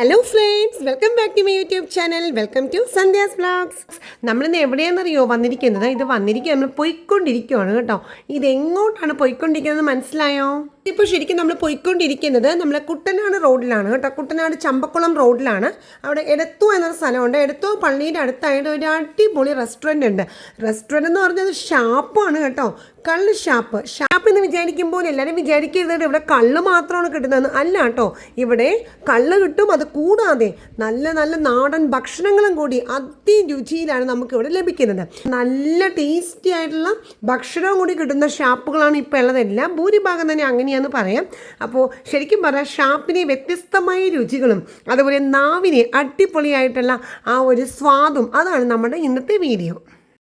Hello friends welcome back to my YouTube channel welcome to Sandhya's vlogs നമ്മളിന്ന് എവിടെയാണെന്നറിയോ? വന്നിരിക്കുന്നത്. ഇത് വന്നിരിക്കുക നമ്മൾ പോയിക്കൊണ്ടിരിക്കുകയാണ് കേട്ടോ. ഇതെങ്ങോട്ടാണ് പോയിക്കൊണ്ടിരിക്കുന്നത്? മനസ്സിലായോ? ഇപ്പോൾ ശരിക്കും നമ്മൾ പോയിക്കൊണ്ടിരിക്കുന്നത് നമ്മൾ കുട്ടനാട് റോഡിലാണ് കേട്ടോ. കുട്ടനാട് ചമ്പക്കുളം റോഡിലാണ്. അവിടെ എടത്തു എന്നൊരു സ്ഥലമുണ്ട്. എടത്തോ പള്ളിയുടെ അടുത്തായിട്ട് ഒരു അടിപൊളി റെസ്റ്റോറന്റ് ഉണ്ട്. റെസ്റ്റോറന്റ് എന്ന് പറഞ്ഞത് ഷാപ്പാണ് കേട്ടോ. കള്ള് ഷാപ്പ്. ഷാപ്പ് എന്ന് വിചാരിക്കുമ്പോൾ എല്ലാവരും വിചാരിക്കരുത്. ഇവിടെ കള്ള് മാത്രമാണ് കിട്ടുന്നതെന്ന് അല്ല കേട്ടോ. ഇവിടെ കള്ള് കിട്ടും അത് കൂടാതെ നല്ല നല്ല നാടൻ ഭക്ഷണങ്ങളും കൂടി അതിരുചിയിലാണ് നമുക്ക് ഇവിടെ ലഭിക്കുന്നത്. നല്ല ടേസ്റ്റി ആയിട്ടുള്ള ഭക്ഷണവും കൂടി കിട്ടുന്ന ഷാപ്പുകളാണ് ഇപ്പോൾ ഉള്ളതെല്ലാം. ഭൂരിഭാഗം തന്നെ അങ്ങനെയാന്ന് പറയാം. അപ്പോൾ ശരിക്കും പറയാം ഷാപ്പിനെ വ്യത്യസ്തമായ രുചികളും അതുപോലെ നാവിനെ അടിപൊളിയായിട്ടുള്ള ആ ഒരു സ്വാദും അതാണ് നമ്മുടെ ഇന്നത്തെ വീഡിയോ.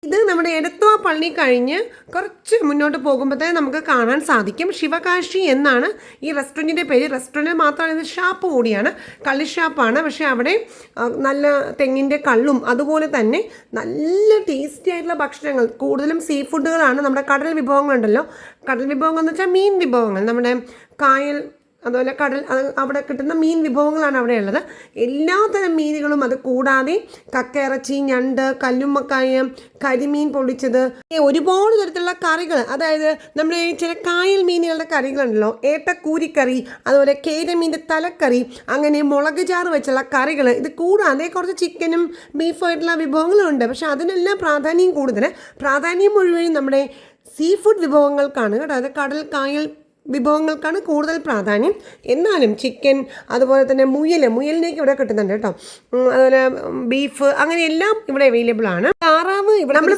ഇത് നമ്മുടെ എടത്വ പള്ളി കഴിഞ്ഞ് കുറച്ച് മുന്നോട്ട് പോകുമ്പോഴത്തേ നമുക്ക് കാണാൻ സാധിക്കും. ശിവകാശി എന്നാണ് ഈ റെസ്റ്റോറന്റിന്റെ പേര്. റെസ്റ്റോറന്റ് മാത്രമാണ് ഇത് ഷാപ്പ് കൂടിയാണ്. കള്ളി ഷാപ്പാണ്. പക്ഷേ അവിടെ നല്ല തെങ്ങിന്റെ കള്ളും അതുപോലെ തന്നെ നല്ല ടേസ്റ്റി ആയിട്ടുള്ള ഭക്ഷണങ്ങൾ കൂടുതലും സീ ഫുഡുകളാണ് നമ്മുടെ കടൽ വിഭവങ്ങളുണ്ടല്ലോ. കടൽ വിഭവങ്ങൾ എന്ന് വെച്ചാൽ മീൻ വിഭവങ്ങൾ. നമ്മുടെ കായൽ അതുപോലെ കടൽ അവിടെ കിട്ടുന്ന മീൻ വിഭവങ്ങളാണ് അവിടെ ഉള്ളത്. എല്ലാത്തരം മീനുകളും അത് കൂടാതെ കക്കയിറച്ചി ഞണ്ട് കല്ലുമ്മക്കായ കരിമീൻ പൊളിച്ചത് ഒരുപാട് തരത്തിലുള്ള കറികൾ അതായത് നമ്മൾ ചില കായൽ മീനുകളുടെ കറികളുണ്ടല്ലോ ഏട്ടക്കൂരിക്കറി അതുപോലെ കേരമീന്റെ തലക്കറി അങ്ങനെ മുളക് ചാറ് വെച്ചുള്ള കറികൾ ഇത് കൂടാതെ കുറച്ച് ചിക്കനും ബീഫും ആയിട്ടുള്ള വിഭവങ്ങളും ഉണ്ട്. പക്ഷെ അതിനെല്ലാം പ്രാധാന്യം കൂടുതൽ പ്രാധാന്യം മുഴുവനും നമ്മുടെ സീ ഫുഡ് വിഭവങ്ങൾക്കാണ് കേട്ടോ. അത് കടൽ കായൽ വിഭവങ്ങൾക്കാണ് കൂടുതൽ പ്രാധാന്യം. എന്നാലും ചിക്കൻ അതുപോലെ തന്നെ മുയൽ മുയലിനേക്ക് ഇവിടെ കിട്ടുന്നുണ്ട് കേട്ടോ. അതുപോലെ ബീഫ് അങ്ങനെ എല്ലാം ഇവിടെ അവൈലബിൾ ആണ്. താറാവ് ഇവിടെ നമ്മൾ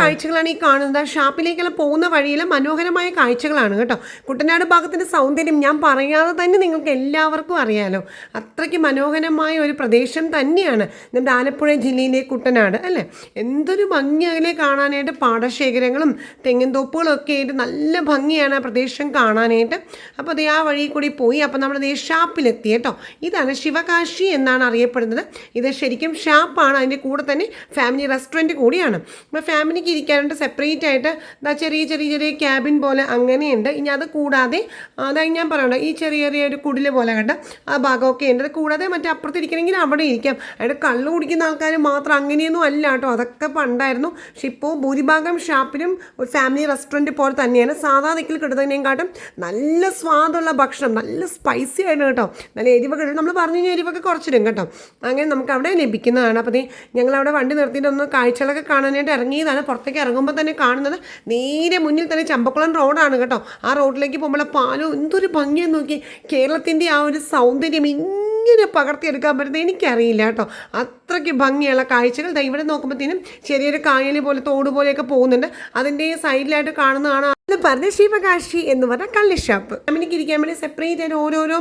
കാഴ്ചകളാണ് ഈ കാണുന്നത്. ഷാപ്പിലേക്കെല്ലാം പോകുന്ന വഴിയിൽ മനോഹരമായ കാഴ്ചകളാണ് കേട്ടോ. കുട്ടനാട് ഭാഗത്തിന്റെ സൗന്ദര്യം ഞാൻ പറയാതെ തന്നെ നിങ്ങൾക്ക് എല്ലാവർക്കും അറിയാലോ. അത്രയ്ക്ക് മനോഹരമായ ഒരു പ്രദേശം തന്നെയാണ് നമ്മുടെ ആലപ്പുഴ ജില്ലയിലെ കുട്ടനാട് അല്ലേ? എന്തൊരു ഭംഗി അതിലെ കാണാനായിട്ട് പാടശേഖരങ്ങളും തെങ്ങിൻ തോപ്പുകളും ഒക്കെ ആയിട്ട് നല്ല ഭംഗിയാണ് ആ പ്രദേശം കാണാനായിട്ട്. അപ്പോൾ അത് ആ വഴി കൂടി പോയി. അപ്പോൾ നമ്മൾ ദേ ഷാപ്പിലെത്തി കേട്ടോ. ഇതാണ് ശിവകാശി എന്നാണ് അറിയപ്പെടുന്നത്. ഇത് ശരിക്കും ഷാപ്പാണ്. അതിന്റെ കൂടെ തന്നെ ഫാമിലി റെസ്റ്റോറന്റ് കൂടിയാണ്. അപ്പോൾ ഫാമിലിക്ക് ഇരിക്കാനായിട്ട് സെപ്പറേറ്റ് ആയിട്ട് ദാ ചെറിയ ചെറിയ ചെറിയ ക്യാബിൻ പോലെ അങ്ങനെയുണ്ട്. ഇനി അത് കൂടാതെ അതായത് ഞാൻ പറയണ്ട. ഈ ചെറിയ ചെറിയ ഒരു കുടിൽ പോലെ കണ്ട ആ ഭാഗമൊക്കെ ഉണ്ട്. അത് കൂടാതെ മറ്റേ അപ്പുറത്തിരിക്കണമെങ്കിൽ അവിടെ ഇരിക്കാം. അവിടെ കള്ള് കുടിക്കുന്ന ആൾക്കാർ മാത്രം അങ്ങനെയൊന്നും അല്ല കേട്ടോ. അതൊക്കെ പണ്ടായിരുന്നു. പക്ഷെ ഇപ്പോൾ ഭൂരിഭാഗം ഷാപ്പിലും ഒരു ഫാമിലി റെസ്റ്റോറന്റ് പോലെ തന്നെയാണ്. സാധാ നിൽക്കൽ കിട്ടുന്നതിനേക്കാട്ടും നല്ല സ്വാദുള്ള ഭക്ഷണം നല്ല സ്പൈസി ആണ് കേട്ടോ. നല്ല എരിവൊക്കെ നമ്മൾ പറഞ്ഞു കഴിഞ്ഞാൽ എരിവൊക്കെ കുറച്ചിടും കേട്ടോ. അങ്ങനെ നമുക്ക് അവിടെ ലഭിക്കുന്നതാണ്. അപ്പോൾ നീ ഞങ്ങൾ അവിടെ വണ്ടി നിർത്തിയിട്ട് ഒന്ന് കാഴ്ചകളൊക്കെ കാണാനായിട്ട് ഇറങ്ങിയതാണ്. പുറത്തേക്ക് ഇറങ്ങുമ്പോൾ തന്നെ കാണുന്നത് നേരെ മുന്നിൽ തന്നെ ചമ്പക്കുളം റോഡാണ് കേട്ടോ. ആ റോഡിലേക്ക് പോകുമ്പോൾ പാലും എന്തൊരു ഭംഗിയെന്ന് നോക്കി. കേരളത്തിന്റെ ആ ഒരു സൗന്ദര്യം ഇങ്ങനെ പകർത്തിയെടുക്കാൻ പറ്റുന്നത് എനിക്കറിയില്ല കേട്ടോ. അത്രയ്ക്ക് ഭംഗിയുള്ള കാഴ്ചകൾ ഇവിടെ നോക്കുമ്പോഴത്തേനും ചെറിയൊരു കായൽ പോലെ തോട് പോലെയൊക്കെ പോകുന്നുണ്ട്. അതിന്റെ സൈഡിലായിട്ട് കാണുന്നതാണ് അത് പറഞ്ഞ ശിവകാശി എന്ന് പറഞ്ഞ കള്ളി ഷാപ്പ് അമ്മിനിക്ക് ഇരിക്കാൻ വേണ്ടി സെപ്പറേറ്റ് ആയിട്ട് ഓരോരോ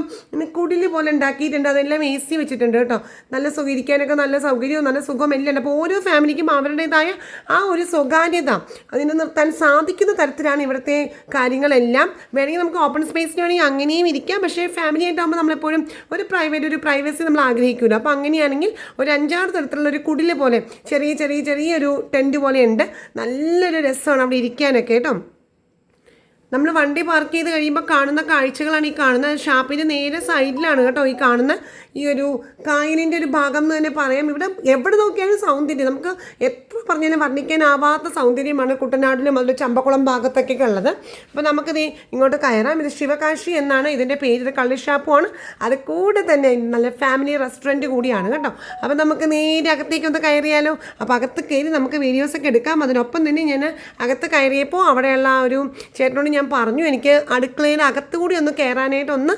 കുടിൽ പോലെ ഉണ്ടാക്കിയിട്ടുണ്ട്. അതെല്ലാം എ സി വെച്ചിട്ടുണ്ട് കേട്ടോ. നല്ല സുഖം ഇരിക്കാനൊക്കെ നല്ല സൗകര്യവും നല്ല സുഖം എല്ലാം അപ്പോൾ ഓരോ ഫാമിലിക്കും അവരുടേതായ ആ ഒരു സ്വകാര്യത അതിനെ നിർത്താൻ സാധിക്കുന്ന തരത്തിലാണ് ഇവിടുത്തെ കാര്യങ്ങളെല്ലാം. വേണമെങ്കിൽ നമുക്ക് ഓപ്പൺ സ്പേസിന് വേണമെങ്കിൽ അങ്ങനെയും ഇരിക്കാം. പക്ഷേ ഫാമിലി ആയിട്ടാകുമ്പോൾ നമ്മളെപ്പോഴും ഒരു പ്രൈവറ്റ് ഒരു പ്രൈവസി നമ്മൾ ആഗ്രഹിക്കില്ല അപ്പോൾ അങ്ങനെയാണെങ്കിൽ ഒരു അഞ്ചാറ് തരത്തിലുള്ള ഒരു കുടിൽ പോലെ ചെറിയ ചെറിയ ചെറിയൊരു ടെന്റ് പോലെ ഉണ്ട്. നല്ലൊരു രസമാണ് അവിടെ ഇരിക്കാനൊക്കെ കേട്ടോ. നമ്മൾ വണ്ടി പാർക്ക് ചെയ്ത് കഴിയുമ്പോൾ കാണുന്ന കാഴ്ചകളാണ് ഈ കാണുന്നത്. ഷാപ്പിന്റെ നേരെ സൈഡിലാണ് കേട്ടോ ഈ കാണുന്ന ഈ ഒരു കായലിന്റെ ഒരു ഭാഗം എന്ന് തന്നെ പറയാം. ഇവിടെ എവിടെ നോക്കിയാലും സൗന്ദര്യം. നമുക്ക് എത്ര പറഞ്ഞാലും വർണിക്കാനാവാത്ത സൗന്ദര്യമാണ് കുട്ടനാടിലും അതിൽ ചമ്പക്കുളം ഭാഗത്തൊക്കെ ഉള്ളത്. അപ്പോൾ നമുക്കിത് ഇങ്ങോട്ട് കയറാം. ഇത് ശിവകാശി എന്നാണ് ഇതിന്റെ പേര്. ഇത് കള്ളി ഷാപ്പുമാണ് അത് കൂടെ തന്നെ നല്ല ഫാമിലി റെസ്റ്റോറന്റ് കൂടിയാണ് കേട്ടോ. അപ്പോൾ നമുക്ക് നേരെ അകത്തേക്ക് ഒന്ന് കയറിയാലോ. അപ്പോൾ അകത്ത് കയറി നമുക്ക് വീഡിയോസൊക്കെ എടുക്കാം. അതിനൊപ്പം തന്നെ ഞാൻ അകത്ത് കയറിയപ്പോൾ അവിടെയുള്ള ഒരു ചേട്ടനോട് ഞാൻ പറഞ്ഞു. എനിക്ക് അടുക്കളയിൽ അകത്ത് കൂടി ഒന്ന് കയറാനായിട്ടൊന്ന്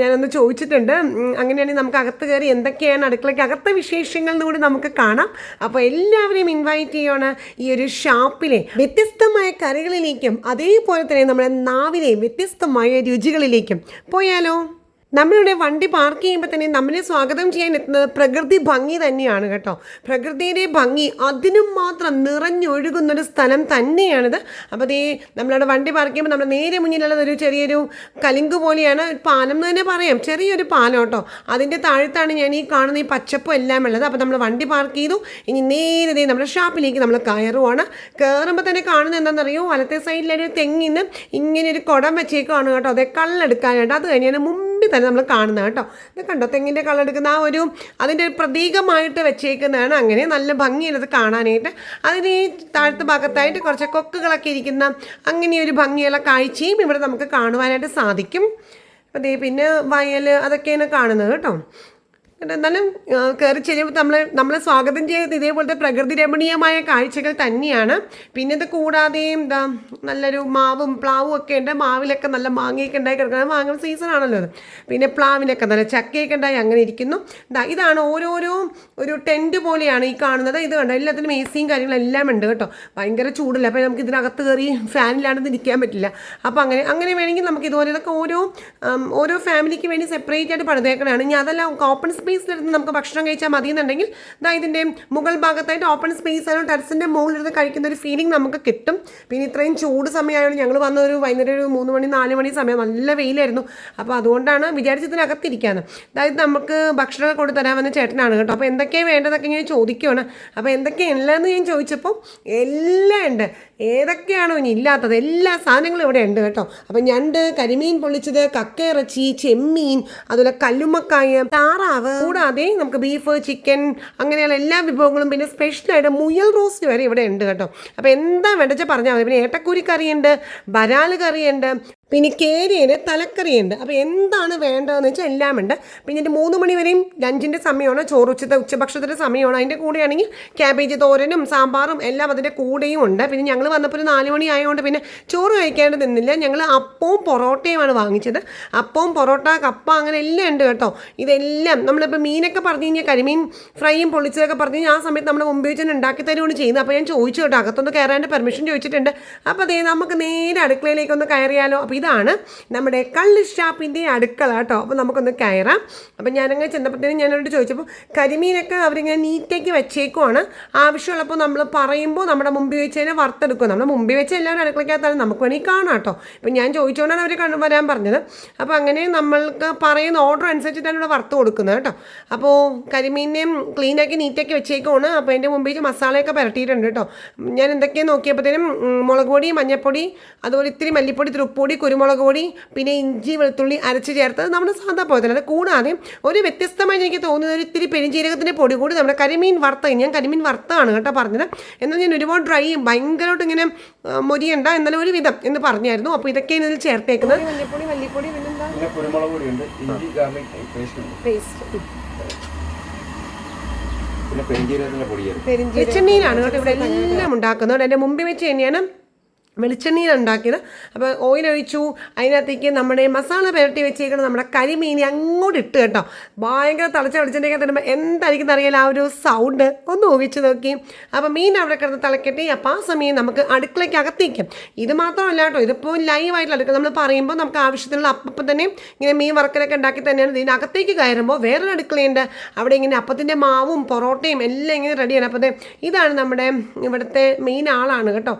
ഞാനൊന്ന് ചോദിച്ചിട്ടുണ്ട്. അങ്ങനെയാണെങ്കിൽ നമുക്ക് അകത്ത് കയറി എന്തൊക്കെയാണ് അടുക്കളയ്ക്ക് അകത്തെ വിശേഷങ്ങൾ കൂടി നമുക്ക് കാണാം. അപ്പോൾ എല്ലാവരെയും ഇൻവൈറ്റ് ചെയ്യുകയാണ് ഈ ഒരു ഷാപ്പിലെ വ്യത്യസ്തമായ കറികളിലേക്കും അതേപോലെ തന്നെ നമ്മുടെ നാവിലെ വ്യത്യസ്തമായ രുചികളിലേക്കും. പോയാലോ? നമ്മളിവിടെ വണ്ടി പാർക്ക് ചെയ്യുമ്പോൾ തന്നെ നമ്മളെ സ്വാഗതം ചെയ്യാൻ എത്തുന്നത് പ്രകൃതി ഭംഗി തന്നെയാണ് കേട്ടോ. പ്രകൃതിയുടെ ഭംഗി അതിനും മാത്രം നിറഞ്ഞൊഴുകുന്നൊരു സ്ഥലം തന്നെയാണിത്. അപ്പോൾ ഈ നമ്മളവിടെ വണ്ടി പാർക്ക് ചെയ്യുമ്പോൾ നമ്മുടെ നേരെ മുന്നിലുള്ളത് ഒരു ചെറിയൊരു കലിങ്ക് പോലെയാണ് പാലം എന്ന് തന്നെ പറയാം. ചെറിയൊരു പാലം കേട്ടോ. അതിന്റെ താഴത്താണ് ഞാൻ ഈ കാണുന്ന ഈ പച്ചപ്പും എല്ലാം ഉള്ളത്. അപ്പോൾ നമ്മൾ വണ്ടി പാർക്ക് ചെയ്തു. ഇനി നേരെ നമ്മുടെ ഷാപ്പിലേക്ക് നമ്മൾ കയറുവാണ്. കയറുമ്പോൾ തന്നെ കാണുന്നത് എന്താണെന്നറിയോ? വലത്തെ സൈഡിലൊരു തെങ്ങിന്ന് ഇങ്ങനെ ഒരു കുടം വെച്ചേക്കുവാണ് കേട്ടോ. അതെ കള്ളെടുക്കാനായിട്ട്. അത് കഴിഞ്ഞാൽ മുമ്പ് മുമ്പിൽ തന്നെ നമ്മൾ കാണുന്നത് കേട്ടോ. ഇത് കണ്ടോ? തെങ്ങിന്റെ കളർ എടുക്കുന്ന ആ ഒരു അതിന്റെ ഒരു പ്രതീകമായിട്ട് വെച്ചേക്കുന്നതാണ്. അങ്ങനെ നല്ല ഭംഗിയുള്ളത് കാണാനായിട്ട്. അതിന് ഈ താഴത്തെ ഭാഗത്തായിട്ട് കുറച്ച് കൊക്കുകളൊക്കെ ഇരിക്കുന്ന അങ്ങനെ ഒരു ഭംഗിയുള്ള കാഴ്ചയും ഇവിടെ നമുക്ക് കാണുവാനായിട്ട് സാധിക്കും. അപ്പോൾ ദേ പിന്നെ വയൽ അതൊക്കെയാണ് കാണുന്നത് കേട്ടോ. എന്നാലും കയറി ചെല്ലുമ്പോൾ നമ്മൾ നമ്മളെ സ്വാഗതം ചെയ്ത് ഇതേപോലത്തെ പ്രകൃതി രമണീയമായ കാഴ്ചകൾ തന്നെയാണ്. പിന്നെ ഇത് കൂടാതെ എന്താ നല്ലൊരു മാവും പ്ലാവും ഒക്കെ ഉണ്ട്. മാവിലൊക്കെ നല്ല മാങ്ങയൊക്കെ ഉണ്ടായി കിടക്കുന്നത്. മാങ്ങ സീസൺ ആണല്ലോ അത്. പിന്നെ പ്ലാവിനൊക്കെ നല്ല ചക്കയൊക്കെ ഉണ്ടായി അങ്ങനെ ഇരിക്കുന്നു. ഇതാ ഇതാണ് ഓരോരോ ഒരു ടെന്റ് പോലെയാണ് ഈ കാണുന്നത്. ഇത് കണ്ടോ എല്ലാത്തിനും എ സിയും കാര്യങ്ങളെല്ലാം ഉണ്ട് കേട്ടോ. ഭയങ്കര ചൂടില്ല? അപ്പോൾ നമുക്ക് ഇതിനകത്ത് കയറി ഫാനിലാണെന്ന് ഇരിക്കാൻ പറ്റില്ല. അപ്പോൾ അങ്ങനെ അങ്ങനെ വേണമെങ്കിൽ നമുക്ക് ഇതുപോലെ ഇതൊക്കെ ഓരോ ഓരോ ഫാമിലിക്ക് വേണ്ടി സെപ്പറേറ്റ് ആയിട്ട് പണിതേക്കണതാണ്. ഇനി അതെല്ലാം ഓപ്പൺ സ്പേസിലിരുന്ന് നമുക്ക് ഭക്ഷണം കഴിച്ചാൽ മതി എന്നുണ്ടെങ്കിൽ ഇതാ ഇതിന്റെ മുകൾ ഭാഗത്തായിട്ട് ഓപ്പൺ സ്പേസ് ആയാലും ടെറസിന്റെ മുകളിലിരുന്ന് കഴിക്കുന്ന ഒരു ഫീലിംഗ് നമുക്ക് കിട്ടും. പിന്നെ ഇത്രയും ചൂട് സമയമായതുകൊണ്ട് ഞങ്ങൾ വന്ന ഒരു വൈകുന്നേരം ഒരു മൂന്ന് മണി നാല് മണി സമയം നല്ല വെയിലായിരുന്നു. അപ്പോൾ അതുകൊണ്ടാണ് വിചാരിച്ചതിനകത്തിരിക്കാന്ന്. അതായത് നമുക്ക് ഭക്ഷണം കൊണ്ട് തരാൻ വന്ന ചേട്ടനാണ് കേട്ടോ. അപ്പോൾ എന്തൊക്കെയാണ് വേണ്ടതൊക്കെ ഞാൻ ചോദിക്കുകയാണ് അപ്പോൾ എന്തൊക്കെയാണ് ഞാൻ ചോദിച്ചപ്പോൾ എല്ലാം ഉണ്ട്. ഏതൊക്കെയാണോ ഇനി ഇല്ലാത്തത്? എല്ലാ സാധനങ്ങളും ഇവിടെ ഉണ്ട് കേട്ടോ. അപ്പം ഞണ്ട് കരിമീൻ പൊള്ളിച്ചത് കക്കയിറച്ചി ചെമ്മീൻ അതുപോലെ കല്ലുമ്മക്കായ താറാവ് കൂടാതെ നമുക്ക് ബീഫ് ചിക്കൻ അങ്ങനെയുള്ള എല്ലാ വിഭവങ്ങളും പിന്നെ സ്പെഷ്യലായിട്ട് മുയൽ റോസ്റ്റ് വരെ ഇവിടെ ഉണ്ട് കേട്ടോ. അപ്പോൾ എന്താ വേണ്ടത് പറഞ്ഞാൽ മതി. പിന്നെ ഏട്ടക്കൂരി കറിയുണ്ട് ബരാൽ കറിയുണ്ട് പിന്നെ കേരയുടെ തലക്കറിയുണ്ട്. അപ്പോൾ എന്താണ് വേണ്ടതെന്ന് വെച്ചാൽ എല്ലാം ഉണ്ട്. പിന്നെ ഇതിന്റെ മൂന്ന് മണി വരെയും ലഞ്ചിന്റെ സമയമാണ്? ചോറ് ഉച്ചത്തെ ഉച്ചഭക്ഷണത്തിന്റെ സമയമാണ്? അതിന്റെ കൂടെയാണെങ്കിൽ ക്യാബേജ് തോരനും സാമ്പാറും എല്ലാം അതിന്റെ കൂടെയും ഉണ്ട്. പിന്നെ ഞങ്ങൾ വന്നപ്പോൾ ഒരു നാല് മണി ആയതുകൊണ്ട് പിന്നെ ചോറ് കഴിക്കാണ്ട് നിന്നില്ല. ഞങ്ങൾ അപ്പവും പൊറോട്ടയുമാണ് വാങ്ങിച്ചത്. അപ്പവും പൊറോട്ട കപ്പ അങ്ങനെ എല്ലാം ഉണ്ട് കേട്ടോ. ഇതെല്ലാം നമ്മളിപ്പോൾ മീനൊക്കെ പറഞ്ഞു കഴിഞ്ഞാൽ കരിമീൻ ഫ്രൈയും പൊള്ളിച്ചതൊക്കെ പറഞ്ഞു കഴിഞ്ഞാൽ ആ സമയത്ത് നമ്മുടെ മുമ്പ് വെച്ച് ഉണ്ടാക്കി തരുവാണ് ചെയ്യുന്നത്. അപ്പോൾ ഞാൻ ചോദിച്ചു കേട്ടോ. അകത്തൊന്ന് കയറാന്റെ പെർമിഷൻ ചോദിച്ചിട്ടുണ്ട്. അപ്പോൾ അതേ നമുക്ക് നേരെ അടുക്കളയിലേക്ക് ഒന്ന് കയറിയാലോ? അപ്പോൾ ഇതാണ് നമ്മുടെ കള്ള് ഷാപ്പിന്റെ അടുക്കള കേട്ടോ. അപ്പോൾ നമുക്കൊന്ന് കയറാം. അപ്പോൾ ഞാനങ്ങനെ ചെന്നപ്പോഴത്തേനും ഞാനോട് ചോദിച്ചപ്പോൾ കരിമീനൊക്കെ അവരിങ്ങനെ നീറ്റേക്ക് വെച്ചേക്കുവാണ്. ആവശ്യമുള്ളപ്പോൾ നമ്മൾ പറയുമ്പോൾ നമ്മുടെ മുമ്പിൽ വെച്ച് തന്നെ വറുത്തെടുക്കും. നമ്മുടെ മുമ്പിൽ വെച്ച് എല്ലാവരും അടുക്കളയ്ക്കകത്താണ്. നമുക്ക് വേണമെങ്കിൽ കാണാം കേട്ടോ. ഇപ്പം ഞാൻ ചോദിച്ചുകൊണ്ടാണ് അവർ കണ്ടു വരാൻ പറഞ്ഞത്. അപ്പോൾ അങ്ങനെ നമ്മൾക്ക് പറയുന്ന ഓർഡർ അനുസരിച്ചിട്ടാണ് ഇവിടെ വറുത്ത് കൊടുക്കുന്നത് കേട്ടോ. അപ്പോൾ കരിമീനെയും ക്ലീനാക്കി നീറ്റാക്കി വെച്ചേക്കുവാണ്. അപ്പോൾ എന്റെ മുമ്പിൽ മസാലയൊക്കെ പുരട്ടിയിട്ടുണ്ട് കേട്ടോ. ഞാൻ എന്തൊക്കെയാണ് നോക്കിയപ്പോഴത്തേനും മുളക് പൊടി മഞ്ഞൾപ്പൊടി അതുപോലെ ഇത്തിരി മല്ലിപ്പൊടി ഉപ്പുപൊടി കുരുമുളക് പൊടി പിന്നെ ഇഞ്ചി വെളുത്തുള്ളി അരച്ച് ചേർത്തത് നമ്മുടെ സാധാ പോയതല്ല കൂടാതെ ഒരു വ്യത്യസ്തമായി എനിക്ക് തോന്നുന്നത് ഒരു ഇത്തിരി പെരിഞ്ചീരകത്തിന്റെ പൊടി കൂടി നമ്മുടെ കരിമീൻ വറുത്ത ഞാൻ കരിമീൻ വറുത്താണ് കേട്ടോ പറഞ്ഞത്. എന്നാൽ ഞാൻ ഒരുപാട് ഡ്രൈ ഭയങ്കരമായിട്ട് ഇങ്ങനെ മൊരിയണ്ട എന്നാലും ഒരു വിധം എന്ന് പറഞ്ഞായിരുന്നു. അപ്പോൾ ഇതൊക്കെയാണ് ഇതിൽ ചേർത്തേക്കുന്നത്. മല്ലിപ്പൊടി മല്ലിപ്പൊടി പിന്നെന്താ? പിന്നെ കുരുമുളക് പൊടിയുണ്ട് ഇഞ്ചി ഗാർലിക് പേസ്റ്റ് വെളിച്ചെണ്ണയിലാണ് കേട്ടോ ഇവിടെ എല്ലാം ഉണ്ടാക്കുന്നത്. എന്റെ മുമ്പിൽ വെച്ച് തന്നെയാണ് വെളിച്ചെണ്ണയിൽ ഉണ്ടാക്കിയത് അപ്പോൾ ഓയിൽ ഒഴിച്ചു. അതിനകത്തേക്ക് നമ്മുടെ മസാല പുരട്ടി വെച്ചേക്കണം നമ്മുടെ കരിമീനി അങ്ങോട്ട് ഇട്ട് കേട്ടോ. ഭയങ്കര തിളച്ച വെളിച്ചെണ്ണയൊക്കെ തരുമ്പോൾ എന്തായിരിക്കും അറിയാൻ ആ ഒരു സൗണ്ട് ഒന്ന് ഊഹിച്ച് നോക്കി. അപ്പോൾ മീൻ അവിടെ കിടന്ന് തിളക്കട്ടെ. അപ്പോൾ ആ സമയം നമുക്ക് അടുക്കളയ്ക്ക് അകത്തേക്കും. ഇത് മാത്രമല്ല കേട്ടോ ഇതിപ്പോൾ ലൈവായിട്ടുള്ള അടുക്കള. നമ്മൾ പറയുമ്പോൾ നമുക്ക് ആവശ്യത്തിനുള്ള അപ്പം തന്നെ ഇങ്ങനെ മീൻ വറക്കലൊക്കെ ഉണ്ടാക്കി തന്നെയാണ്. ഇതിനകത്തേക്ക് കയറുമ്പോൾ വേറൊരു അടുക്കളയുണ്ട്. അവിടെ ഇങ്ങനെ അപ്പത്തിന്റെ മാവും പൊറോട്ടയും എല്ലാം ഇങ്ങനെ റെഡിയാണ് അപ്പോൾ ഇതാണ് നമ്മുടെ ഇവിടുത്തെ മെയിൻ ആളാണ് കേട്ടോ.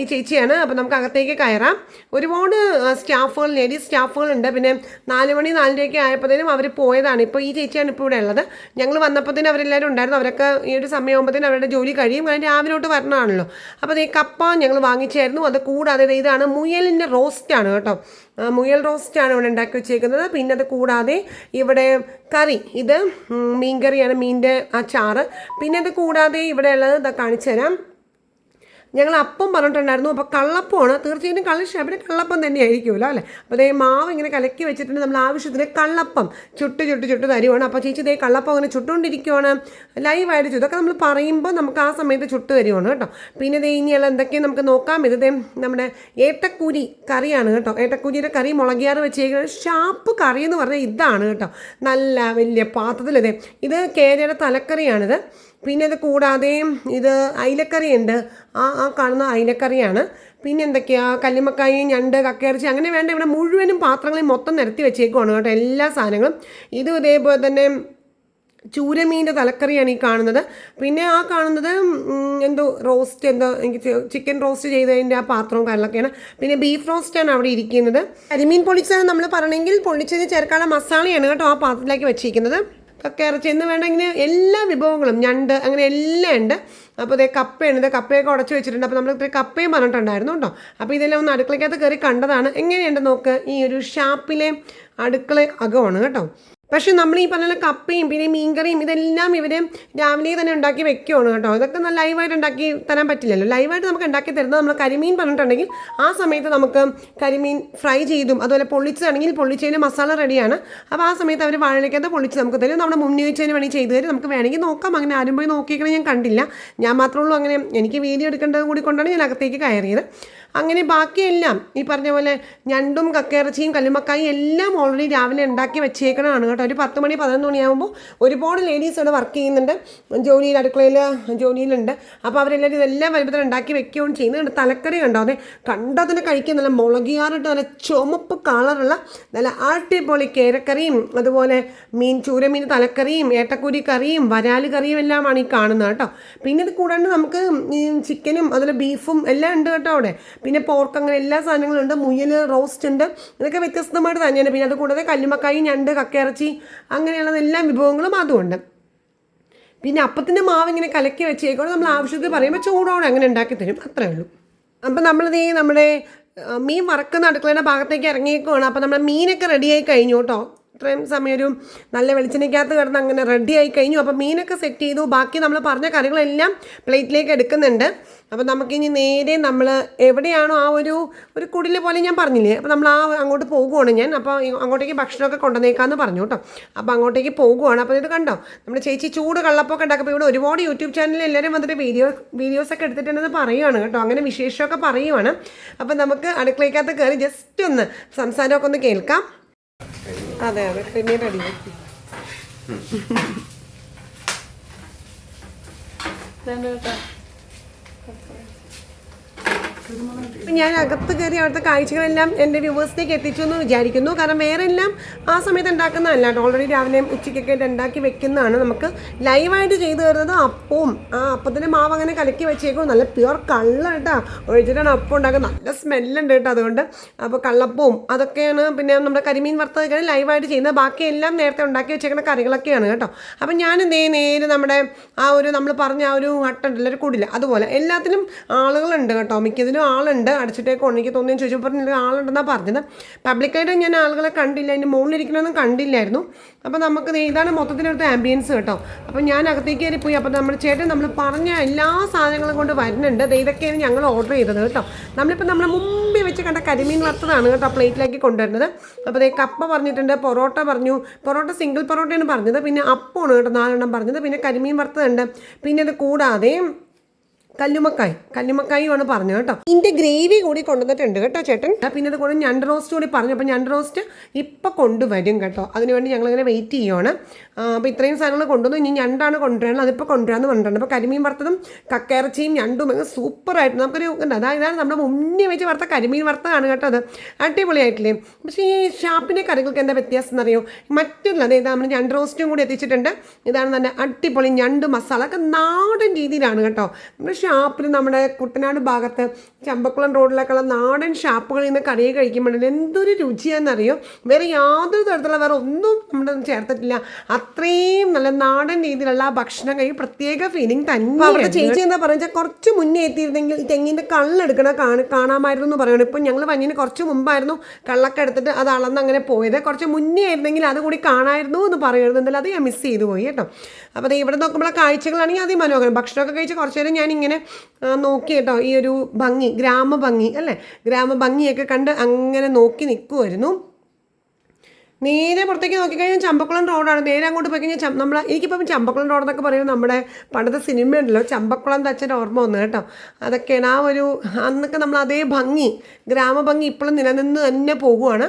ഈ ചേച്ചിയാണ്. അപ്പോൾ നമുക്ക് അകത്തേക്ക് കയറാം. ഒരുപാട് സ്റ്റാഫുകൾ ലേഡീസ് സ്റ്റാഫുകളുണ്ട്. പിന്നെ നാല് മണി നാലരയൊക്കെ ആയപ്പോഴത്തേനും അവർ പോയതാണ്. ഇപ്പോൾ ഈ ചേച്ചിയാണ് ഇപ്പോൾ ഇവിടെ ഉള്ളത്. ഞങ്ങൾ വന്നപ്പോഴത്തേനും അവരെല്ലാവരും ഉണ്ടായിരുന്നു. അവരൊക്കെ ഈ ഒരു സമയമാകുമ്പോഴത്തേനും അവരുടെ ജോലി കഴിയും. കാരണം രാവിലോട്ട് വരണമാണല്ലോ. അപ്പോൾ ഈ കപ്പ ഞങ്ങൾ വാങ്ങിച്ചായിരുന്നു. അത് കൂടാതെ ഇതാണ് മുയലിന്റെ റോസ്റ്റാണ് കേട്ടോ. ആ, മുയൽ റോസ്റ്റാണ് ഇവിടെ ഉണ്ടാക്കി വെച്ചേക്കുന്നത്. പിന്നെ അത് കൂടാതെ ഇവിടെ കറി. ഇത് മീൻ കറിയാണ് മീനിന്റെ അച്ചാറ് പിന്നെ അത് കൂടാതെ ഇവിടെ ഉള്ളത് കാണിച്ചു തരാം ഞങ്ങൾ അപ്പം പറഞ്ഞിട്ടുണ്ടായിരുന്നു. അപ്പോൾ കള്ളപ്പമാണ്. തീർച്ചയായിട്ടും കള്ള അവിടെ കള്ളപ്പം തന്നെയായിരിക്കുമല്ലോ അല്ലേ? അപ്പോൾ അതേ മാവ് ഇങ്ങനെ കലക്കി വെച്ചിട്ടുണ്ട് നമ്മൾ ആവശ്യത്തിന് കള്ളപ്പം. ചുട്ട് ചുട്ട് ചുട്ട് തരുവാണ്. അപ്പോൾ ചേച്ചി ഇതേ കള്ളപ്പം അങ്ങനെ ചുട്ടുകൊണ്ടിരിക്കുവാണ്. ലൈവായിട്ട് ഇതൊക്കെ നമ്മൾ പറയുമ്പോൾ നമുക്ക് ആ സമയത്ത് ചുട്ട് തരുവാണ് കേട്ടോ. പിന്നെ ദേ ഇനിയുള്ള എന്തൊക്കെയാണ് നമുക്ക് നോക്കാം. ഇത് നമ്മുടെ ഏട്ടക്കൂരി കറിയാണ് കേട്ടോ. ഏട്ടക്കൂരിയുടെ കറി മുളകിയാറ് വെച്ചേക്കുന്നത് ഷാപ്പ് കറി എന്ന് പറഞ്ഞാൽ ഇതാണ് കേട്ടോ. നല്ല വലിയ പാത്രത്തിൽ ഇതേ ഇത് കേരയുടെ തലക്കറിയാണിത്. പിന്നെ ഇത് കൂടാതെ ഇത് അയിലക്കറിയുണ്ട്. ആ ആ കാണുന്ന അയിലക്കറിയാണ്. പിന്നെ എന്തൊക്കെയാ? കല്ലുമക്കായി ഞണ്ട് കക്കയിറച്ചി അങ്ങനെ വേണ്ട ഇവിടെ മുഴുവനും പാത്രങ്ങളിൽ മൊത്തം നിരത്തി വെച്ചേക്കുവാണ് കേട്ടോ എല്ലാ സാധനങ്ങളും. ഇതും ഇതേപോലെ തന്നെ ചൂരമീന്റെ തലക്കറിയാണ് ഈ കാണുന്നത്. പിന്നെ ആ കാണുന്നത് എന്തോ റോസ്റ്റ് എന്തോ എനിക്ക് ചിക്കൻ റോസ്റ്റ് ചെയ്തതിന്റെ ആ പാത്രവും കാര്യങ്ങളൊക്കെയാണ്. പിന്നെ ബീഫ് റോസ്റ്റാണ് അവിടെ ഇരിക്കുന്നത്. കരിമീൻ പൊള്ളിച്ചത് നമ്മൾ പറയണമെങ്കിൽ പൊളിച്ചതിന് ചേർക്കാനുള്ള മസാലയാണ് കേട്ടോ ആ പാത്രത്തിലേക്ക് വെച്ചിരിക്കുന്നത്. കക്കയിറച്ചി എന്ന് വേണ്ട ഇങ്ങനെ എല്ലാ വിഭവങ്ങളും ഞണ്ട് അങ്ങനെ എല്ലാം ഉണ്ട്. അപ്പോൾ ഇതേ കപ്പയാണ്. ഇത് കപ്പയൊക്കെ ഉടച്ചു വെച്ചിട്ടുണ്ട്. അപ്പോൾ നമ്മൾ ഇത്രയും കപ്പയും പറഞ്ഞിട്ടുണ്ടായിരുന്നു കേട്ടോ. അപ്പോൾ ഇതെല്ലാം ഒന്ന് അടുക്കളയ്ക്കകത്ത് കയറി കണ്ടതാണ്. എങ്ങനെയുണ്ട് നോക്ക്. ഈ ഒരു ഷാപ്പിലെ അടുക്കള അകമാണ് കേട്ടോ. പക്ഷെ നമ്മൾ ഈ പറഞ്ഞ കപ്പയും പിന്നെ മീൻകറിയും ഇതെല്ലാം ഇവർ രാവിലെ തന്നെ ഉണ്ടാക്കി വെക്കുവാണ് കേട്ടോ. ഇതൊക്കെ ലൈവായിട്ട് ഉണ്ടാക്കി തരാൻ പറ്റില്ലല്ലോ. ലൈവായിട്ട് നമുക്ക് ഉണ്ടാക്കി തരുന്നത് നമ്മൾ കരിമീൻ പറഞ്ഞിട്ടുണ്ടെങ്കിൽ ആ സമയത്ത് നമുക്ക് കരിമീൻ ഫ്രൈ ചെയ്തും അതുപോലെ പൊള്ളിച്ചതാണെങ്കിൽ പൊള്ളിച്ചതിന് മസാല റെഡിയാണ്. അപ്പോൾ ആ സമയത്ത് അവർ വാഴയ്ക്കകത്ത് പൊള്ളിച്ച് നമുക്ക് തരും. നമ്മുടെ മുന്നേ വെച്ചതിന് വേണമെങ്കിൽ ചെയ്തു തരും. നമുക്ക് വേണമെങ്കിൽ നോക്കാം. അങ്ങനെ ആരും പോയി നോക്കിക്കണേ ഞാൻ കണ്ടില്ല. ഞാൻ മാത്രമേ ഉള്ളൂ. അങ്ങനെ എനിക്ക് വീഡിയോ എടുക്കേണ്ടത് കൂടി കൊണ്ടാണ് ഞാൻ അകത്തേക്ക് കയറിയത്. അങ്ങനെ ബാക്കിയെല്ലാം ഈ പറഞ്ഞ പോലെ ഞണ്ടും കക്കയിറച്ചിയും കല്ലുമക്കായും എല്ലാം ഓൾറെഡി രാവിലെ ഉണ്ടാക്കി വെച്ചേക്കണതാണ് കേട്ടോ. ഒരു പത്ത് മണി പതിനൊന്ന് മണിയാകുമ്പോൾ ഒരുപാട് ലേഡീസ് ഇവിടെ വർക്ക് ചെയ്യുന്നുണ്ട്. ജോലിയിൽ അടുക്കളയിൽ ജോലിയിലുണ്ട്. അപ്പോൾ അവരെല്ലാവരും ഇതെല്ലാം വരുമ്പോൾ ഉണ്ടാക്കി വെക്കുകയും ചെയ്യുന്നുണ്ട് തലക്കറി കണ്ടോ അതെ. കണ്ടാൽ തന്നെ കഴിക്കാൻ നല്ല മുളകിയാറിട്ട് നല്ല ചുമപ്പ് കളറുള്ള നല്ല അടിപൊളി കേരക്കറിയും അതുപോലെ മീൻ ചൂരമീൻ തലക്കറിയും ഏട്ടക്കൂരി കറിയും വരാൽ കറിയും എല്ലാമാണ് ഈ കാണുന്നത് കേട്ടോ. പിന്നെ ഇത് കൂടാണ്ട് നമുക്ക് ചിക്കനും അതുപോലെ ബീഫും എല്ലാം ഉണ്ട് കേട്ടോ അവിടെ. പിന്നെ പോർക്ക് അങ്ങനെ എല്ലാ സാധനങ്ങളും ഉണ്ട്. മുയൽ റോസ്റ്റ് ഉണ്ട്. ഇതൊക്കെ വ്യത്യസ്തമായിട്ട് തന്നെയാണ്. പിന്നെ അത് കൂടാതെ കല്ലുമക്കായി ഞണ്ട് കക്കയിറച്ചി അങ്ങനെയുള്ള എല്ലാ വിഭവങ്ങളും അതുമുണ്ട് പിന്നെ അപ്പത്തിന്റെ മാവ് ഇങ്ങനെ കലക്കി വെച്ചേക്കോടെ നമ്മൾ ആവശ്യത്തിൽ പറയുമ്പോൾ ചൂടോടെ അങ്ങനെ ഉണ്ടാക്കി തരും. അത്രേ ഉള്ളൂ. അപ്പം നമ്മളിത് നമ്മുടെ മീൻ വറക്കുന്ന അടുക്കളയുടെ ഭാഗത്തേക്ക് ഇറങ്ങിയേക്കുവാണ്. അപ്പം നമ്മുടെ മീനൊക്കെ റെഡിയായി കഴിഞ്ഞു കേട്ടോ. ഇത്രയും സമയം ഒരു നല്ല വെളിച്ചെണ്ണയ്ക്കകത്ത് കിടന്ന് അങ്ങനെ റെഡി ആയി കഴിഞ്ഞു. അപ്പോൾ മീനൊക്കെ സെറ്റ് ചെയ്തു. ബാക്കി നമ്മൾ പറഞ്ഞ കറികളെല്ലാം പ്ലേറ്റിലേക്ക് എടുക്കുന്നുണ്ട്. അപ്പോൾ നമുക്കിനി നേരെ നമ്മൾ എവിടെയാണോ ആ ഒരു ഒരു കുടിൽ പോലെ ഞാൻ പറഞ്ഞില്ലേ? അപ്പോൾ നമ്മൾ ആ അങ്ങോട്ട് പോകുവാണ് ഞാൻ. അപ്പോൾ അങ്ങോട്ടേക്ക് ഭക്ഷണമൊക്കെ കൊണ്ടുവന്നേക്കാമെന്ന് പറഞ്ഞു കേട്ടോ. അപ്പോൾ അങ്ങോട്ടേക്ക് പോകുവാണ്. അപ്പോൾ ഇത് കണ്ടോ? നമ്മുടെ ചേച്ചി ചൂട് കള്ളപ്പൊക്കെ ഉണ്ടാക്കുമ്പോൾ ഇവിടെ ഒരുപാട് യൂട്യൂബ് ചാനലിൽ എല്ലാവരും വന്നിട്ട് വീഡിയോ വീഡിയോസൊക്കെ എടുത്തിട്ടുണ്ടെന്ന് പറയുവാണ് കേട്ടോ. അങ്ങനെ വിശേഷമൊക്കെ പറയുവാണ്. അപ്പോൾ നമുക്ക് അടുക്കളയ്ക്കകത്ത് കയറി ജസ്റ്റ് ഒന്ന് സംസാരമൊക്കെ ഒന്ന് കേൾക്കാം. അതെ അതെ. പിന്നെ റെഡി. അപ്പം ഞാൻ അകത്ത് കയറി അവിടുത്തെ കാഴ്ചകളെല്ലാം എന്റെ വ്യൂവേഴ്സിലേക്ക് എത്തിച്ചു എന്ന് വിചാരിക്കുന്നു. കാരണം വേറെ എല്ലാം ആ സമയത്ത് ഉണ്ടാക്കുന്നതല്ല. ഓൾറെഡി രാവിലെയും ഉച്ചയ്ക്കൊക്കെ ഉണ്ടാക്കി വെക്കുന്നതാണ്. നമുക്ക് ലൈവായിട്ട് ചെയ്തു തരുന്നത് അപ്പവും. ആ അപ്പത്തിന്റെ മാവ് അങ്ങനെ കലക്കി വെച്ചേക്കും. നല്ല പ്യുവർ കള്ള കേട്ടോ. ഒഴിച്ചിട്ടാണ് അപ്പം ഉണ്ടാക്കുന്നത് നല്ല സ്മെല്ലുണ്ട് കേട്ടോ അതുകൊണ്ട്. അപ്പോൾ കള്ളപ്പവും അതൊക്കെയാണ് പിന്നെ നമ്മുടെ കരിമീൻ വറുത്തതൊക്കെയാണ് ലൈവായിട്ട് ചെയ്യുന്നത്. ബാക്കിയെല്ലാം നേരത്തെ ഉണ്ടാക്കി വെച്ചേക്കുന്ന കറികളൊക്കെയാണ് കേട്ടോ. അപ്പം ഞാൻ നേ നേര് നമ്മുടെ ആ ഒരു നമ്മൾ പറഞ്ഞ ആ ഒരു ഹട്ടുണ്ടല്ലോ ഒരു കുടില. അതുപോലെ എല്ലാത്തിനും ആളുകളുണ്ട് കേട്ടോ. മിക്കതിനും ആളുണ്ട് അടച്ചിട്ടേക്കോ എനിക്ക് തോന്നിയെന്ന് ചോദിച്ചപ്പോൾ പറഞ്ഞില്ല ആളുണ്ടെന്നാണ് പറഞ്ഞത്. പബ്ലിക്കായിട്ട് ഞാൻ ആളുകളെ കണ്ടില്ല. അതിന്റെ മുകളിലിരിക്കണമെന്നും കണ്ടില്ലായിരുന്നു. അപ്പോൾ നമുക്ക് ഇതാണ് മൊത്തത്തിനടുത്ത് ആംബിയൻസ് കേട്ടോ. അപ്പോൾ ഞാൻ അകത്തേക്ക് കയറി പോയി. അപ്പോൾ നമ്മുടെ ചേട്ടൻ നമ്മൾ പറഞ്ഞ എല്ലാ സാധനങ്ങളും കൊണ്ട് വരുന്നുണ്ട്. ഇതൊക്കെയാണ് ഞങ്ങൾ ഓർഡർ ചെയ്തത് കേട്ടോ. നമ്മളിപ്പോൾ നമ്മൾ മുമ്പേ വെച്ച് കണ്ട കരിമീൻ വറുത്തതാണ് കേട്ടോ പ്ലേറ്റിലേക്ക് കൊണ്ടുവരുന്നത്. അപ്പോൾ ദേ കപ്പ പറഞ്ഞിട്ടുണ്ട് പൊറോട്ട പറഞ്ഞു. പൊറോട്ട സിംഗിൾ പൊറോട്ടയാണ് പറഞ്ഞത്. പിന്നെ അപ്പമാണ് കേട്ടോ നാലെണ്ണം പറഞ്ഞത്. പിന്നെ കരിമീൻ വറുത്തതുണ്ട്. പിന്നെ അത് കൂടാതെ കല്ലുമക്കായി. കല്ലുമക്കായുമാണ് പറഞ്ഞത് കേട്ടോ. ഇതിന്റെ ഗ്രേവി കൂടി കൊണ്ടുവന്നിട്ടുണ്ട് കേട്ടോ ചേട്ടൻ. പിന്നെ അത് കൂടെ ഞണ്ട് റോസ്റ്റ് കൂടി പറഞ്ഞു. അപ്പോൾ ഞണ്ട് റോസ്റ്റ് ഇപ്പം കൊണ്ടുവരും കേട്ടോ. അതിനുവേണ്ടി ഞങ്ങളിങ്ങനെ വെയിറ്റ് ചെയ്യുവാണ്. അപ്പോൾ ഇത്രയും സാധനങ്ങൾ കൊണ്ടുവന്നു. ഇനി ഞണ്ടാണ് കൊണ്ടുവരണം അതിപ്പോൾ കൊണ്ടുവരാമെന്ന് പറഞ്ഞിട്ടുണ്ട്. അപ്പോൾ കരിമീൻ വറുത്തതും കക്കയിറച്ചിയും ഞണ്ടും അങ്ങനെ സൂപ്പറായിട്ട് നമുക്കൊരു അതായത് നമ്മുടെ മുന്നേ വെച്ച് വറുത്ത കരിമീൻ വറുത്തതാണ് കേട്ടോ അത്. അടിപൊളിയായിട്ടില്ലേ? പക്ഷേ ഈ ഷാപ്പിന്റെ കറികൾക്ക് എന്താ വ്യത്യാസം എന്നറിയോ മറ്റുള്ള അതായത് നമ്മൾ ഞണ്ട് റോസ്റ്റും കൂടി എത്തിച്ചിട്ടുണ്ട്. ഇതാണ് നല്ല അടിപൊളി ഞണ്ട് മസാല. ഒക്കെ നാടൻ രീതിയിലാണ് കേട്ടോ. നമ്മുടെ ഷാപ്പിൽ നമ്മുടെ കുട്ടനാട് ഭാഗത്ത് ചമ്പക്കുളം റോഡിലേക്കുള്ള നാടൻ ഷാപ്പുകളിൽ നിന്ന് കറിയെ കഴിക്കുമ്പോഴാണ് എന്തൊരു രുചിയാണെന്നറിയോ? വേറെ യാതൊരു തരത്തിലുള്ള വേറെ ഒന്നും നമ്മുടെ ചേർത്തിട്ടില്ല. അത്രയും നല്ല നാടൻ രീതിയിലുള്ള ആ ഭക്ഷണം കഴിയും പ്രത്യേക ഫീലിംഗ് തന്നെ. അവിടെ ചേച്ചി എന്താ പറയുക കുറച്ച് മുന്നേ എത്തിയിരുന്നെങ്കിൽ തെങ്ങിന്റെ കള്ളെടുക്കണ കാണ കാണാമായിരുന്നു എന്ന് പറയുന്നത് ഇപ്പം ഞങ്ങൾ വന്നിന് കുറച്ച് മുമ്പായിരുന്നു കള്ളൊക്കെ എടുത്തിട്ട് അത് അളന്ന് അങ്ങനെ പോയത്. കുറച്ച് മുന്നേ ആയിരുന്നെങ്കിൽ അത് കൂടി കാണായിരുന്നു എന്ന് പറയുന്നത് എന്തായാലും അത് ഞാൻ മിസ് ചെയ്തു പോയി കേട്ടോ. അപ്പോൾ ഇവിടെ നോക്കുമ്പോൾ കാഴ്ചകളാണെങ്കിൽ അതിമനോഹരം. ഭക്ഷണമൊക്കെ കഴിച്ച് കുറച്ച് നേരം ഞാനിങ്ങനെ ഇങ്ങനെ നോക്കി കേട്ടോ ഈ ഒരു ഭംഗി. ഗ്രാമഭംഗി അല്ലേ? ഗ്രാമഭംഗിയൊക്കെ കണ്ട് അങ്ങനെ നോക്കി നിൽക്കുമായിരുന്നു നേരെ പുറത്തേക്ക് നോക്കിക്കഴിഞ്ഞാൽ ചമ്പക്കുളം റോഡാണ്. നേരെ അങ്ങോട്ട് പോയി കഴിഞ്ഞാൽ നമ്മൾ എനിക്കിപ്പം ചമ്പക്കുളം റോഡ് എന്നൊക്കെ പറയുന്നത് നമ്മുടെ പണ്ടത്തെ സിനിമ ഉണ്ടല്ലോ ചമ്പക്കുളം തച്ചന്റെ ഓർമ്മ വന്നു കേട്ടോ. അതൊക്കെയാണ് ആ ഒരു അന്നൊക്കെ നമ്മൾ അതേ ഭംഗി ഗ്രാമഭംഗി ഇപ്പോഴും നിലനിന്ന് തന്നെ പോകുവാണ്.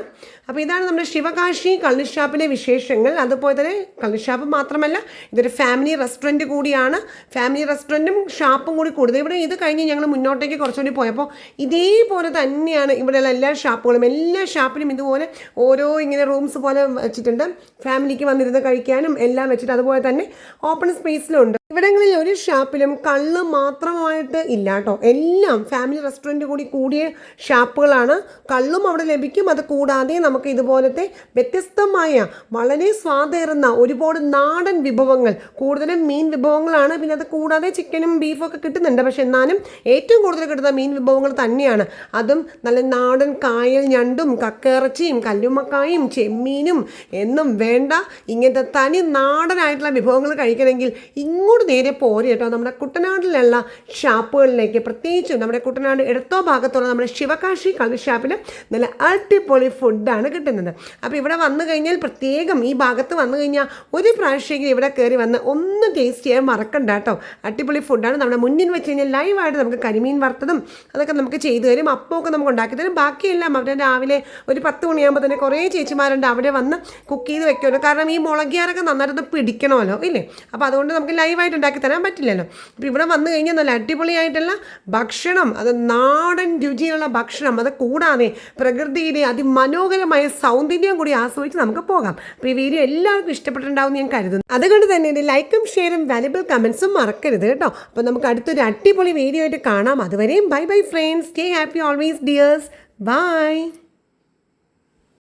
അപ്പോൾ ഇതാണ് നമ്മുടെ ശിവകാശി കള്ളിഷാപ്പിലെ വിശേഷങ്ങൾ. അതുപോലെ തന്നെ കള്ളിഷാപ്പ് മാത്രമല്ല ഇതൊരു ഫാമിലി റെസ്റ്റോറന്റ് കൂടിയാണ്. ഫാമിലി റെസ്റ്റോറന്റും ഷാപ്പും കൂടി കൂടുതൽ. ഇവിടെ ഇത് കഴിഞ്ഞ് ഞങ്ങൾ മുന്നോട്ടേക്ക് കുറച്ചുകൂടി പോയപ്പോൾ ഇതേപോലെ തന്നെയാണ് ഇവിടെയുള്ള എല്ലാ ഷാപ്പുകളും എല്ലാ ഷാപ്പിലും ഇതുപോലെ ഓരോ ഇങ്ങനെ റൂംസ് പോലെ വെച്ചിട്ടുണ്ട്. ഫാമിലിക്ക് വന്നിരുന്ന് കഴിക്കാനും എല്ലാം വെച്ചിട്ട് അതുപോലെ തന്നെ ഓപ്പൺ സ്പേസിലുണ്ട് ഇവിടങ്ങളിൽ ഒരു ഷാപ്പിലും കള്ള് മാത്രമായിട്ട് ഇല്ല കേട്ടോ. എല്ലാം ഫാമിലി റെസ്റ്റോറന്റ് കൂടി കൂടിയ ഷാപ്പുകളാണ്. കള്ളും അവിടെ ലഭിക്കും. അത് കൂടാതെ നമുക്ക് ഇതുപോലത്തെ വ്യത്യസ്തമായ വളരെ സ്വാദേറുന്ന ഒരുപാട് നാടൻ വിഭവങ്ങൾ കൂടുതലും മീൻ വിഭവങ്ങളാണ്. പിന്നെ അത് കൂടാതെ ചിക്കനും ബീഫും ഒക്കെ കിട്ടുന്നുണ്ട്. പക്ഷെ എന്നാലും ഏറ്റവും കൂടുതൽ കിട്ടുന്ന മീൻ വിഭവങ്ങൾ തന്നെയാണ്. അതും നല്ല നാടൻ കായൽ ഞണ്ടും കക്കയിറച്ചിയും കല്ലുമ്മക്കായും ചെമ്മീനും എന്നും വേണ്ട ഇങ്ങനത്തെ തനി നാടനായിട്ടുള്ള വിഭവങ്ങൾ കഴിക്കണമെങ്കിൽ ഇങ്ങോട്ട് നേരെ പോരെ കേട്ടോ. നമ്മുടെ കുട്ടനാട്ടിലുള്ള ഷാപ്പുകളിലേക്ക് പ്രത്യേകിച്ചും നമ്മുടെ കുട്ടനാട് ഇടത്തോ ഭാഗത്തുള്ള നമ്മുടെ ശിവകാശി കള്ളി ഷാപ്പിൽ നല്ല അടിപൊളി ഫുഡാണ് കിട്ടുന്നത്. അപ്പോൾ ഇവിടെ വന്നു കഴിഞ്ഞാൽ പ്രത്യേകം ഈ ഭാഗത്ത് വന്നു കഴിഞ്ഞാൽ ഒരു പ്രാവശ്യമെങ്കിലും ഇവിടെ കയറി വന്ന് ഒന്ന് ടേസ്റ്റ് ചെയ്യാൻ മറക്കണ്ട കേട്ടോ. അടിപൊളി ഫുഡാണ് നമ്മുടെ മുന്നിൽ വെച്ച് കഴിഞ്ഞാൽ ലൈവായിട്ട് നമുക്ക് കരിമീൻ വറുത്തതും അതൊക്കെ നമുക്ക് ചെയ്തു തരും. അപ്പമൊക്കെ നമുക്ക് ഉണ്ടാക്കി തരും. ബാക്കിയെല്ലാം അവിടെ രാവിലെ ഒരു പത്ത് മണിയാകുമ്പോൾ തന്നെ കുറേ ചേച്ചിമാരുണ്ട്. അവിടെ വന്ന് കുക്ക് ചെയ്ത് വെക്കുമല്ലോ. കാരണം ഈ മുളകിയാറൊക്കെ നന്നായിട്ട് പിടിക്കണമല്ലോ ഇല്ലേ? അപ്പോൾ അതുകൊണ്ട് നമുക്ക് ലൈവായിട്ട് ഉണ്ടാക്കി തരാൻ പറ്റില്ലല്ലോ. അപ്പോൾ ഇവിടെ വന്നു കഴിഞ്ഞാൽ നല്ല അടിപൊളിയായിട്ടുള്ള ഭക്ഷണം അത് നാടൻ രുചിയുള്ള ഭക്ഷണം അത് കൂടാതെ പ്രകൃതിയിലെ അതിമനോഹരമായ സൗന്ദര്യം കൂടി ആസ്വദിച്ച് നമുക്ക് പോകാം. അപ്പോൾ ഈ വീഡിയോ എല്ലാവർക്കും ഇഷ്ടപ്പെട്ടിട്ടുണ്ടാവും ഞാൻ കരുതുന്നു. അതുകൊണ്ട് തന്നെ എന്റെ ലൈക്കും ഷെയറും വാലുബിൾ കമൻസും മറക്കരുത് കേട്ടോ. അപ്പോൾ നമുക്ക് അടുത്തൊരു അടിപൊളി വീഡിയോ ആയിട്ട് കാണാം. അതുവരെയും bye bye friends stay happy always dears bye